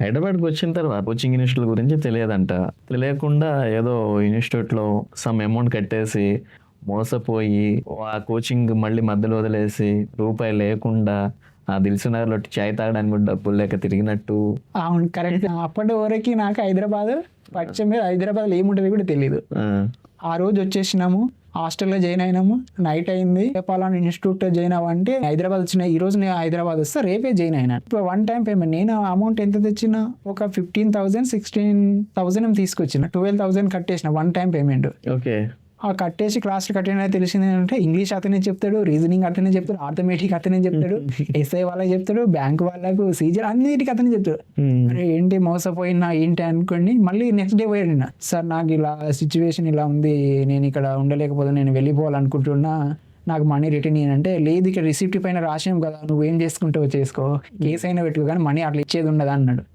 హైదరాబాద్కి వచ్చిన తర్వాత కోచింగ్ ఇన్స్టిట్యూట్ గురించి తెలియదంట. తెలియకుండా ఏదో ఇన్స్టిట్యూట్లో సమ్ అమౌంట్ కట్టేసి మోసపోయి ఆ కోచింగ్ మళ్ళీ మధ్యలో వదిలేసి రూపాయి లేకుండా ఆ దిల్సునగర్లో చాయ్ తాగడానికి డబ్బులు లేక తిరిగినట్టు. అవును కరెక్ట్. అప్పటి వరకు నాకు హైదరాబాద్ పరిచయం మీద హైదరాబాద్లో ఏముంటుంది కూడా తెలియదు ఆ రోజు వచ్చేసినాము. హాస్టల్లో జాయిన్ అయినాము. నైట్ అయింది. పలానా ఇన్స్టిట్యూట్ జాయిన్ అవ్వంటే హైదరాబాద్ వచ్చిన ఈ రోజు నేను హైదరాబాద్ వస్తే రేపే జాయిన్ అయినా. ఇప్పుడు వన్ టైం పేమెంట్. నేను అమౌంట్ ఎంత తెచ్చిన ఒక ఫిఫ్టీన్ థౌసండ్ సిక్స్టీన్ థౌసండ్ తీసుకొచ్చిన. ట్వెల్వ్ థౌసండ్ కట్టేసిన వన్ టైం పేమెంట్. ఓకే. ఆ కట్టేసి క్లాస్లు కట్టిన తెలిసింది ఏంటంటే ఇంగ్లీష్ అతనే చెప్తాడు రీజనింగ్ అతనే చెప్తాడు ఆర్థమెటిక్ అతనే చెప్తాడు ఎస్ఐ వాళ్ళకి చెప్తాడు బ్యాంక్ వాళ్ళకు సీజర్ అన్నిటికీ అతనే చెప్తాడు. అరే ఏంటి మోసపోయినా ఏంటి అనుకోండి మళ్ళీ నెక్స్ట్ డే పోయాడు సార్ నాకు ఇలా సిచ్యువేషన్ ఇలా ఉంది నేను ఇక్కడ ఉండలేకపోతే నేను వెళ్ళిపోవాలనుకుంటున్నా నాకు మనీ రిటర్న్ అంటే లేదు ఇక్కడ రిసిప్ట్ పైన రాసాం కదా నువ్వేం చేసుకుంటావో చేసుకో కేసు అయినా పెట్టుకో కానీ మనీ అట్లా ఇచ్చేది ఉండదు అన్నాడు.